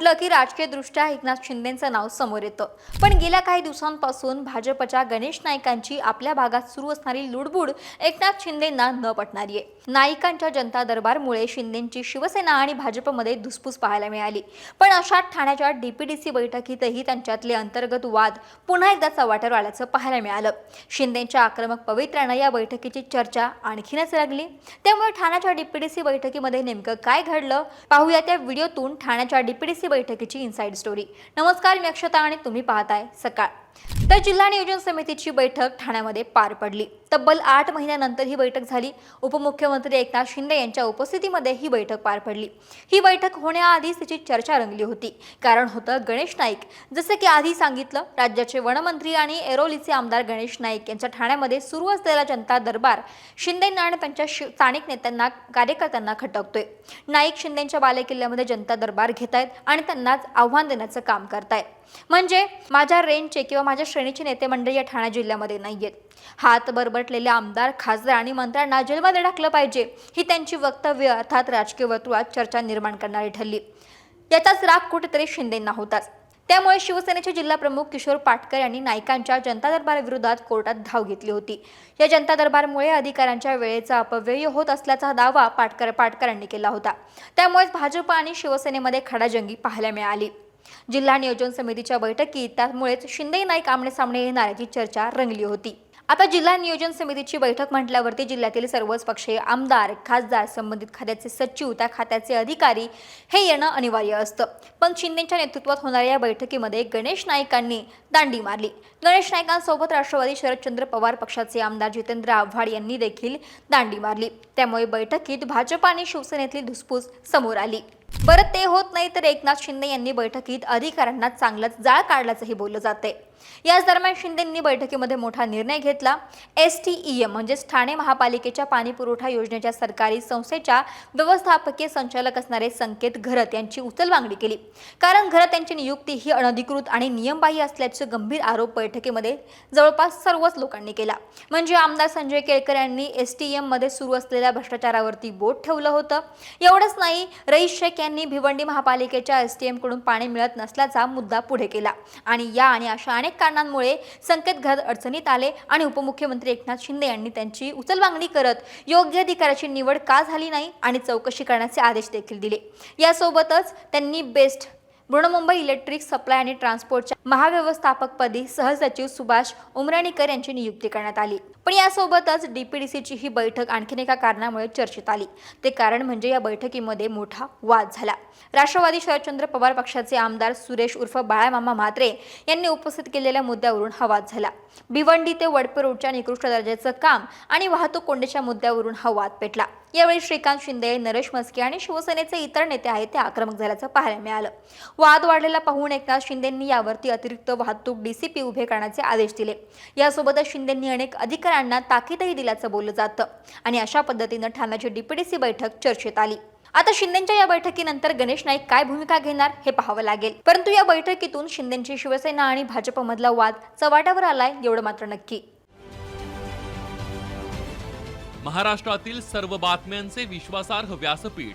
म्हटलं की राजकीयदृष्ट्या एकनाथ शिंदेचं नाव समोर येतं. पण गेल्या काही दिवसांपासून भाजपच्या गणेश नाईकांची आपल्या भागात सुरू असणारी लुडबुड एकनाथ शिंदेंना न पटणारी आहे. नाईकांच्या जनता दरबारमुळे शिंदेंची शिवसेना आणि भाजपमध्ये धुसफूस पाहायला मिळाली. पण अशात ठाण्याच्या डीपीडीसी बैठकीतही त्यांच्यातले अंतर्गत वाद पुन्हा एकदा चव्हाट्यावर आल्याचं पाहायला मिळालं. शिंदेंच्या आक्रमक पवित्र्यानं या बैठकीची चर्चा आणखीनच लागली त्यामुळे ठाण्याच्या डीपीडीसी बैठकीमध्ये नेमकं काय घडलं? पाहूया त्या व्हिडिओतून ठाण्याच्या डीपीडीसी बैठकीची इनसाइड स्टोरी. नमस्कार मी अक्षता आणि तुम्ही पाहताय सकाळ. तर जिल्हा नियोजन समितीची बैठक ठाण्यामध्ये पार पडली. तब्बल आठ महिन्यानंतर ही बैठक झाली. उपमुख्यमंत्री एकनाथ शिंदे यांच्या उपस्थितीमध्ये ही बैठक पार पडली. ही बैठक होण्याआधीच तिची चर्चा रंगली होती. कारण होतं गणेश नाईक जसं की आधी सांगितलं राज्याचे वनमंत्री आणि एरोलीचे आमदार गणेश नाईक यांच्या ठाण्यामध्ये सुरू असलेला जनता दरबार शिंदेंना आणि त्यांच्या शि- स्थानिक नेत्यांना कार्यकर्त्यांना खटकतोय. नाईक शिंदेच्या बालेकिल्ल्यामध्ये जनता दरबार घेत आहेत आणि त्यांनाच आव्हान देण्याचं काम करतायत. म्हणजे माझ्या रेंजचे किंवा माझ्या श्रेणीचे नेते मंडळी या ठाणे जिल्ह्यामध्ये नाही आहेत हात बरबटलेले आमदार खासदार आणि मंत्र्यांना जेलमध्ये टाकलं पाहिजे ही त्यांची वक्तव्य अर्थात राजकीय वर्तुळात चर्चा निर्माण करणारी ठरली याचाच राग कुठेतरी शिंदेंना होताच. त्यामुळे शिवसेनेचे जिल्हाप्रमुख किशोर पाटकर यांनी नाईकांच्या जनता दरबाराविरोधात कोर्टात धाव घेतली होती. या जनता दरबारमुळे अधिकाऱ्यांच्या वेळेचा अपव्यय होत असल्याचा दावा पाटकर पाटकरांनी केला होता. त्यामुळेच भाजप आणि शिवसेनेमध्ये खडाजंगी पाहायला मिळाली. जिल्हा नियोजन समितीच्या बैठकीत त्यामुळेच शिंदे नाईक आमने सामने येणार याची चर्चा रंगली होती. आता जिल्हा नियोजन समितीची बैठक म्हटल्यावरती जिल्ह्यातील सर्वच पक्षीय आमदार खासदार संबंधित खात्याचे सचिव त्या खात्याचे अधिकारी हे येणं अनिवार्य असतं. पण शिंदेच्या नेतृत्वात होणाऱ्या या बैठकीमध्ये गणेश नाईकांनी दांडी मारली. गणेश नाईकांसोबत राष्ट्रवादी शरदचंद्र पवार पक्षाचे आमदार जितेंद्र आव्हाड यांनी देखील दांडी मारली. त्यामुळे बैठकीत भाजप आणि शिवसेनेतली धुसफूस समोर आली. बरं ते होत नाही तर एकनाथ शिंदे यांनी बैठकीत अधिकाऱ्यांना चांगलंच जाळ काढल्याचंही बोललं जाते याच दरम्यान शिंदेंनी बैठकीमध्ये मोठा निर्णय घेतला. एस टी ई एम म्हणजेच ठाणे महापालिकेच्या पाणी पुरवठा योजनेच्या सरकारी संस्थेच्या व्यवस्थापकीय संचालक असणारे संकेत घरत यांची उचलबांगडी केली. कारण घरत यांची नियुक्ती ही अनधिकृत आणि नियमबाह्य असल्याचे गंभीर आरोप बैठकीमध्ये जवळपास सर्वच लोकांनी केला. म्हणजे आमदार संजय केळकर यांनी एस टी एममध्ये सुरू असलेल्या भ्रष्टाचारावरती बोट ठेवलं होतं. एवढंच नाही रईस शेख यांनी भिवंडी महापालिकेच्या एस टी एमकडून पाणी मिळत नसल्याचा मुद्दा पुढे केला. आणि या आणि अशा अनेक कारणांमुळे संकेत घरात अडचणीत आले आणि उपमुख्यमंत्री एकनाथ शिंदे यांनी त्यांची उचलबांगणी करत योग्य अधिकाऱ्याची निवड का झाली नाही आणि चौकशी करण्याचे आदेश देखील दिले. यासोबतच त्यांनी बेस्ट बृहन्मुंबई इलेक्ट्रिक सप्लाय आणि ट्रान्सपोर्टच्या महाव्यवस्थापकपदी सहसचिव सुभाष उमराणीकर यांची नियुक्ती करण्यात आली. पण यासोबतच डीपीडीसीची ही बैठक आणखीन एका कारणामुळे चर्चेत आली. ते कारण म्हणजे या बैठकीमध्ये मोठा वाद झाला. राष्ट्रवादी शरदचंद्र पवार पक्षाचे आमदार सुरेश उर्फ बाळामामा म्हात्रे यांनी उपस्थित केलेल्या मुद्द्यावरून हा वाद झाला. भिवंडी ते वडपे रोडच्या निकृष्ट दर्जाचं काम आणि वाहतूक कोंडीच्या मुद्द्यावरून हा वाद पेटला. यावेळी श्रीकांत शिंदे नरेश मस्के आणि शिवसेनेचे इतर नेते आहेत ते आक्रमक झाल्याचं पाहायला मिळालं. वाद वाढलेला पाहून एकनाथ शिंदेंनी यावरती अतिरिक्त वाहतूक डीसीपी उभे करण्याचे आदेश दिले. यासोबतच शिंदेंनी अनेक अधिकाऱ्यांना ताकीदही दिल्याचं बोललं जातं आणि अशा पद्धतीनं ठाण्याची डीपीडीसी बैठक चर्चेत आली. आता शिंदेच्या या बैठकीनंतर गणेश नाईक काय भूमिका घेणार हे पाहावं लागेल. परंतु या बैठकीतून शिंदेची शिवसेना आणि भाजपमधला वाद चव्हाट्यावर आलाय एवढं मात्र नक्की. महाराष्ट्रातील सर्व बातम्यांचे विश्वासार्ह व्यासपीठ.